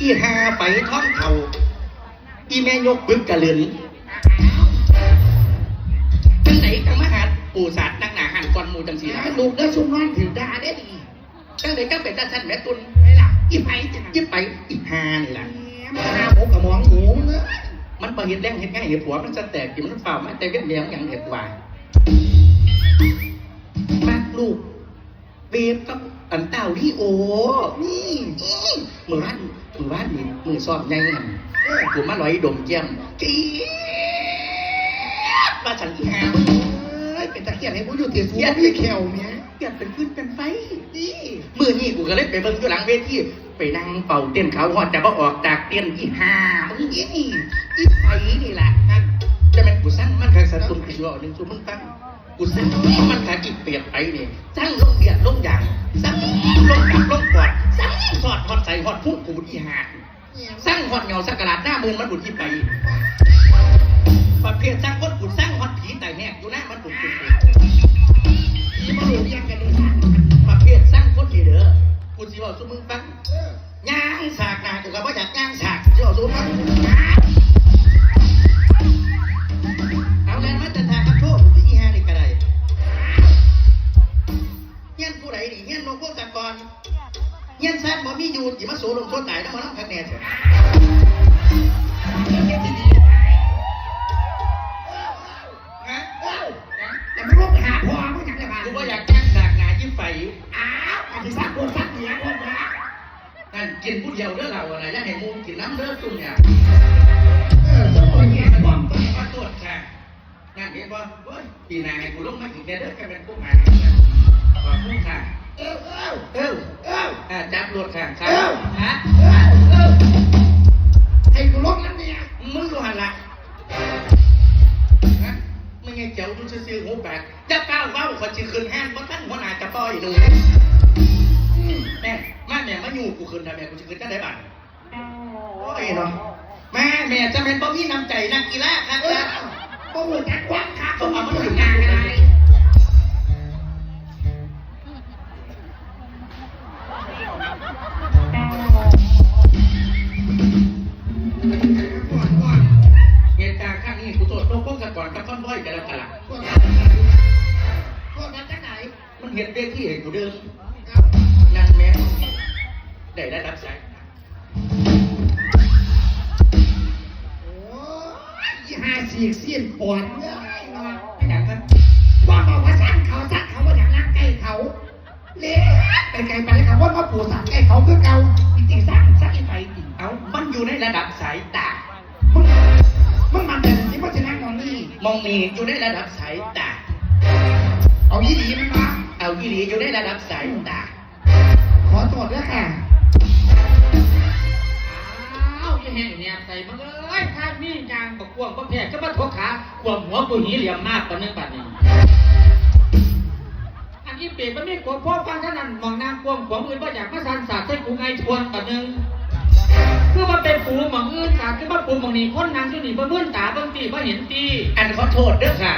อีหาไปท้องเขาอีแม่ยกบึกกะเลือนจังไหนจังมาหาปู่ศาสตร์นักหนาหันก่อนหมูจังสีนะลูกได้ซุ่มนอนถือดาได้ดีจังไหนจังเป็นตาชันแม่ตุนไอ้ล่ะอีไผ่จะยิบไปอีหานี่ล่ะมาหาหมูกับหมองหมูเนื้อมันประเห็นแรงเห็นง่ายเห็นผัวมันจะแตกกินมันเปล่ามันแต่เวียนเลี้ยงอย่างเห็ดหวานมากลูกเบบกับาพี่โอ นี่มือว่านมือว่านนี่มือซอมใหญ่หันกูมาลอยดมแก้มจี๊ดมาฉันอีหาเป็นตะเกียบให้ผู้อยู่เตียสูงพี่แขวเนี่ยเปลี่ยนเป็นขึ้นเป็นไฟนี่มือนี่กูก็เลยไปเบิ่งอยู่หลังเวทีไปนั่งเป่าเต้นเขาหอดจะบ่ออกจากเต้นอีหามึงนี่นี่อีไฟนี่แหละ สั่งมันใครสัตว์ตุ่มกูบอกหนึ่งซุมมึงตั้งกูสั่งมันขากิบเปรียบไปนี่สั่งลงเบียดลงอย่างสั่งลงดับลงปอดสั่งสอดฮอดใส่ฮอดพุ่งกูอีหาสั่งฮอดเงาสักกระดาษหน้ามือมันบุดที่ไปประเภทสั่งคนกูสั่งฮอดผีแต่แหกอยู่หน้ามันบุดกูนี่มาหลูยังกันเลยนะประเภทสร้างคนดีเด้อกูสิบอกสู้มึงฟังย่างสากนากูก็บ่อยากย่างสากสิบอกสู้มึง อยู่สิมาสูลงโทษตายนำมานํคักแน่เถอะฮะแต่ไม่รู้หาพ่อมึงอยางไรบ้างกูบ่อยากย่างสากนายิ้มไปอ้าวอันที่สักคนสักเหนียคนนะนั่นกินผู้เดียวเด้อเราอะไรอย่าให้มูกินน้ำเด้อซุ่มเนี่ยเออสมบูรณ์เนี่ยบอมขอโทษค่ะนั่นเห็นว่าเฮ้ยปีหน้าให้กูลงมาอีกแน่เด้อแค่เป็นผู้มาขอบคุณค่ะเออเออเอ้าเอออ่า จับรถค่ะค่ะเอ้า ฮะเออเออให้กูลดน้ำเนี่ยมึงดูหันละฮะไม่ไงเจ้าดูซื่อๆหูแบกจะก้าวเว้าขอจิขึ้นแห้งเพราะท่านหัวหน้าจะปล่อยหนูแม่มาแม่มาอยู่กูขึ้นได้แม่กูจะขึ้นจะได้บัตรโอ้ยเนาะแม่แม่จะเป็นบ่มีน้ำใจนักกีฬาครับ เออนะก็หัวจักควักขาต้ตัองว เห็นเวทีให้กูเดินนางแม่ได้ได้รับสายโอ้ยยี่ห้าสี่เสียนปอนเนี่ยไม่อยากกันว่าบอกว่าสร้างเขาสร้างเขาว่าอยากรักใกล้เขาเละไปไกลไปเลยครับว่าพ่อปู่สั่งใกล้เขาคือเก่าจริงๆสร้างสร้างอีไปจริงเอามันอยู่ในระดับสายตามึงมึงมันแต่ที่พ่อจะนั่งตรงนี้มองมีอยู่ในระดับสายตาเอายี่ดีมันมา เอาอีหลีอยู่ในระดับสายตา ขอตรวจด้วยค่ะอ้าวยังเห็นเนี่ยใส่มาเลยข้ามียางกับกวงก็แพ้ก็มาทกขาควงหัวกูหนีเหลี่ยมมากกว่านึงบัดนี้ อันนี้เปลี่ยนมันไม่กลัวพ่อฟังเท่านั้นมองนางกวงขวงอื่นว่าอยากมาสันสาดใส่กูไงชวนบัดนึงคือมันเป็นปูหมองอื่นสาดคือว่าปูหมองนี้คนนางอยู่นี่บ่มื่นตาเบิ่งตีบ่เห็นตีอันขอโทษเด้อค่ะ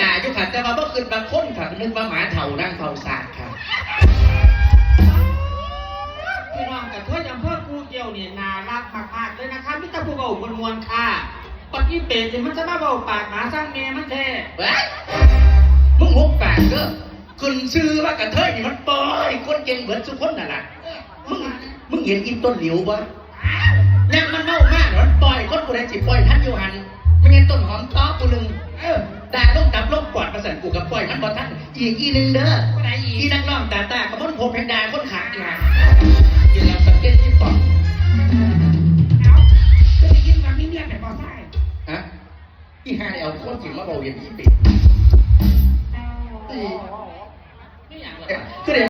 มื่นตาอยู่ค่ะแต่ว่าเมื่อคืนบางคนค่ะนึกว่าหมาเถ่านั่งเฝ้าศาสตร์ค่ะพี่น้องกับเพื่อนอำเภอกูเกี่ยวเนี่ยน่ารักมากๆเลยนะคะมิตรภูเบามวลๆค่ะปฏิเปรตเนี่ยมันจะมาเบาปากหมาสร้างเมียมันแท้เฮ้ยมึงหุบปากเด้อขึ้นชื่อว่ากระเทยนี่มันปล่อยคนเก่งเหมือนสุคนนั่นแหละมึงมึงเห็นอินต้นหลิวปะแล้วมันเมามากเหรอมันปล่อยคนกูได้จิปล่อยท่านอยู่หัน ไม่งั้นต้นหอมต้อกูหนึ่งเออตาต้องจับลงปอดประสันกูกับปล่อยมันบอท่านอีกอีหนึ่งเด้อก็ได้อีกอีนักร้องตาตากับมันโพเพงดาคนขาอีหันยินเราสังเกตที่ปอดเอาจะได้ยินว่ามีเมียแต่บ่ใช่ฮะอีห่าเนี่ยเอาคนจริงมาบอกอย่างนี้ปิดไม่อย่างไรคือเดี๋ยว